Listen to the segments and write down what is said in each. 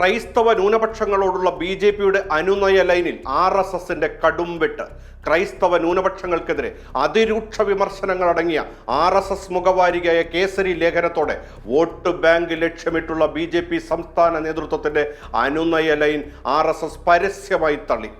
ക്രൈസ്തവ ന്യൂനപക്ഷങ്ങളോടുള്ള B J പിയുടെ അനുനയ ലൈനിൽ ആർ എസ് എസിന്റെ കടുംവെട്ട് ക്രൈസ്തവ ന്യൂനപക്ഷങ്ങൾക്കെതിരെ അതിരൂക്ഷ വിമർശനങ്ങൾ അടങ്ങിയ ആർ എസ് എസ് മുഖവാരികയായ കേസരി ലേഖനത്തോടെ വോട്ട് ബാങ്ക് ലക്ഷ്യമിട്ടുള്ള ബി ജെ പി സംസ്ഥാന നേതൃത്വത്തിന്റെ അനുനയ ലൈൻ ആർ എസ് എസ് പരസ്യമായി തള്ളി.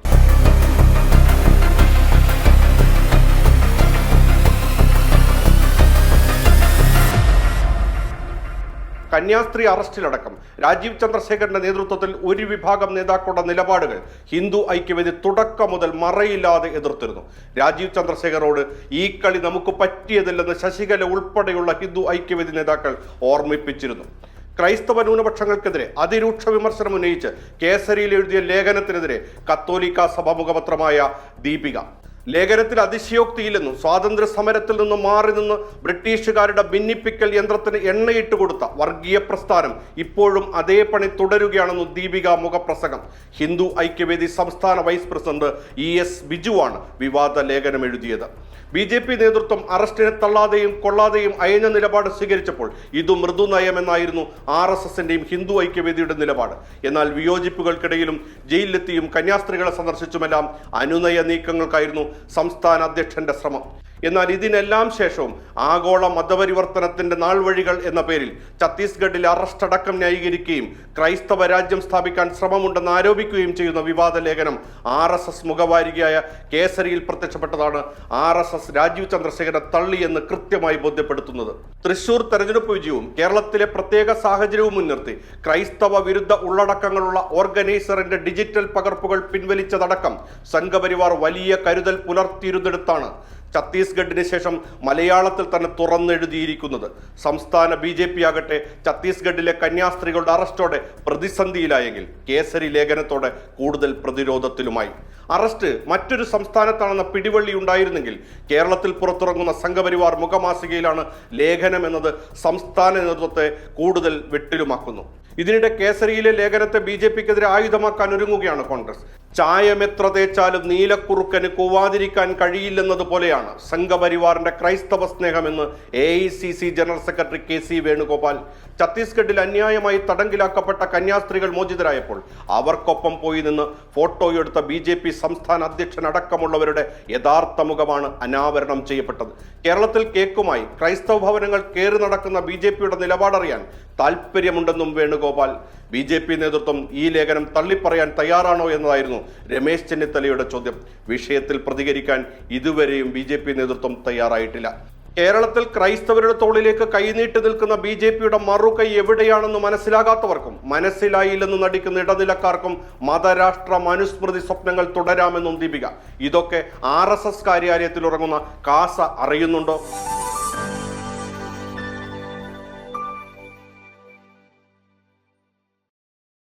കന്യാസ്ത്രീ അറസ്റ്റിലടക്കം രാജീവ് ചന്ദ്രശേഖരന്റെ നേതൃത്വത്തിൽ ഒരു വിഭാഗം നേതാക്കളുടെ നിലപാടുകൾ ഹിന്ദു ഐക്യവേദി തുടക്കം മുതൽ മറയില്ലാതെ എതിർത്തിരുന്നു. രാജീവ് ചന്ദ്രശേഖറോട് ഈ കളി നമുക്ക് പറ്റിയതില്ലെന്ന് ശശികല ഉൾപ്പെടെയുള്ള ഹിന്ദു ഐക്യവേദി നേതാക്കൾ ഓർമ്മിപ്പിച്ചിരുന്നു. ക്രൈസ്തവ ന്യൂനപക്ഷങ്ങൾക്കെതിരെ അതിരൂക്ഷ വിമർശനം ഉന്നയിച്ച് കേസരിയിൽ എഴുതിയ ലേഖനത്തിനെതിരെ കത്തോലിക്ക സഭ മുഖപത്രമായ ദീപിക ലേഖനത്തിൽ അതിശയോക്തിയില്ലെന്നും സ്വാതന്ത്ര്യ സമരത്തിൽ നിന്ന് മാറി നിന്ന് ബ്രിട്ടീഷുകാരുടെ ഭിന്നിപ്പിക്കൽ യന്ത്രത്തിന് എണ്ണയിട്ട് കൊടുത്ത വർഗീയ പ്രസ്ഥാനം ഇപ്പോഴും അതേ പണി തുടരുകയാണെന്നും ദീപിക മുഖപ്രസംഗം. ഹിന്ദു ഐക്യവേദി സംസ്ഥാന വൈസ് പ്രസിഡന്റ് ഇ എസ് ബിജുവാണ് വിവാദ ലേഖനം എഴുതിയത്. ബി ജെ പി നേതൃത്വം അറസ്റ്റിനെ തള്ളാതെയും കൊള്ളാതെയും അയഞ്ഞ നിലപാട് സ്വീകരിച്ചപ്പോൾ ഇത് മൃദു നയമെന്നായിരുന്നു ആർ എസ് എസിന്റെയും ഹിന്ദു ഐക്യവേദിയുടെ നിലപാട്. എന്നാൽ വിയോജിപ്പുകൾക്കിടയിലും ജയിലിലെത്തിയും കന്യാസ്ത്രീകളെ സന്ദർശിച്ചുമെല്ലാം അനുനയ നീക്കങ്ങൾക്കായിരുന്നു സംസ്ഥാന അധ്യക്ഷന്റെ ശ്രമം. എന്നാൽ ഇതിനെല്ലാം ശേഷവും ആഗോള മതപരിവർത്തനത്തിന്റെ നാൾവഴികൾ എന്ന പേരിൽ ഛത്തീസ്ഗഡിൽ അറസ്റ്റ് അടക്കം ന്യായീകരിക്കുകയും ക്രൈസ്തവ രാജ്യം സ്ഥാപിക്കാൻ ശ്രമമുണ്ടെന്ന് ആരോപിക്കുകയും ചെയ്യുന്ന വിവാദ ലേഖനം ആർ എസ് എസ് മുഖവാരികയായ കേസരിയിൽ പ്രത്യക്ഷപ്പെട്ടതാണ് ആർ എസ് എസ് രാജീവ് ചന്ദ്രശേഖരനെ തള്ളിയെന്ന് കൃത്യമായി ബോധ്യപ്പെടുത്തുന്നത്. തൃശൂർ തെരഞ്ഞെടുപ്പ് വിജയവും കേരളത്തിലെ പ്രത്യേക സാഹചര്യവും മുൻനിർത്തി ക്രൈസ്തവ വിരുദ്ധ ഉള്ളടക്കങ്ങളുള്ള ഓർഗനൈസറിന്റെ ഡിജിറ്റൽ പകർപ്പുകൾ പിൻവലിച്ചതടക്കം സംഘപരിവാർ വലിയ കരുതൽ പുലർത്തിയിരുന്നെടുത്താണ്. ഛത്തീസ്ഗഡിന് ശേഷം മലയാളത്തിൽ തന്നെ തുറന്നെഴുതിയിരിക്കുന്നത്. സംസ്ഥാന ബി ജെ പി ആകട്ടെ ഛത്തീസ്ഗഡിലെ കന്യാസ്ത്രീകളുടെ അറസ്റ്റോടെ പ്രതിസന്ധിയിലായെങ്കിൽ കേസരി ലേഖനത്തോടെ കൂടുതൽ പ്രതിരോധത്തിലുമായി. അറസ്റ്റ് മറ്റൊരു സംസ്ഥാനത്താണെന്ന പിടിവള്ളി ഉണ്ടായിരുന്നെങ്കിൽ കേരളത്തിൽ പുറത്തിറങ്ങുന്ന സംഘപരിവാർ മുഖമാസികയിലാണ് ലേഖനം എന്നത് സംസ്ഥാന നേതൃത്വത്തെ കൂടുതൽ വെട്ടിലുമാക്കുന്നു. ഇതിനിടെ കേസരിയിലെ ലേഖനത്തെ ബി ജെ പിക്കെതിരെ ആയുധമാക്കാൻ ഒരുങ്ങുകയാണ് കോൺഗ്രസ്. ചായം എത്ര തേച്ചാലും നീലക്കുറുക്കന് കൂവാതിരിക്കാൻ കഴിയില്ലെന്നതുപോലെയാണ് സംഘപരിവാറിന്റെ ക്രൈസ്തവ സ്നേഹമെന്ന് A I C C general secretary K C Venugopal. ഛത്തീസ്ഗഡിൽ അന്യായമായി തടങ്കിലാക്കപ്പെട്ട കന്യാസ്ത്രീകൾ മോചിതരായപ്പോൾ അവർക്കൊപ്പം പോയി നിന്ന് ഫോട്ടോയെടുത്ത ബി ജെ പി സംസ്ഥാന അധ്യക്ഷൻ അടക്കമുള്ളവരുടെ യഥാർത്ഥ മുഖമാണ് അനാവരണം ചെയ്യപ്പെട്ടത്. കേരളത്തിൽ കേക്കുമായി ക്രൈസ്തവ ഭവനങ്ങൾ കയറി നടക്കുന്ന ബി ജെ പിയുടെ നിലപാടറിയാൻ താല്പര്യമുണ്ടെന്നും വേണുഗോപാൽ. ബി ജെ പി നേതൃത്വം ഈ ലേഖനം തള്ളിപ്പറയാൻ തയ്യാറാണോ എന്നതായിരുന്നു രമേശ് ചെന്നിത്തലയുടെ ചോദ്യം. വിഷയത്തിൽ പ്രതികരിക്കാൻ ഇതുവരെയും ബി നേതൃത്വം തയ്യാറായിട്ടില്ല. കേരളത്തിൽ ക്രൈസ്തവരുടെ തോളിലേക്ക് കൈനീട്ടി നിൽക്കുന്ന ബി ജെ പിയുടെ മറുകൈ എവിടെയാണെന്ന് മനസ്സിലാകാത്തവർക്കും മനസ്സിലായില്ലെന്ന് നടിക്കുന്ന ഇടനിലക്കാർക്കും മതരാഷ്ട്ര മനുസ്മൃതി സ്വപ്നങ്ങൾ തുടരാമെന്നും ദീപിക. ഇതൊക്കെ ആർ എസ് എസ് കാര്യാലയത്തിൽ ഉറങ്ങുന്ന കാസ അറിയുന്നുണ്ടോ?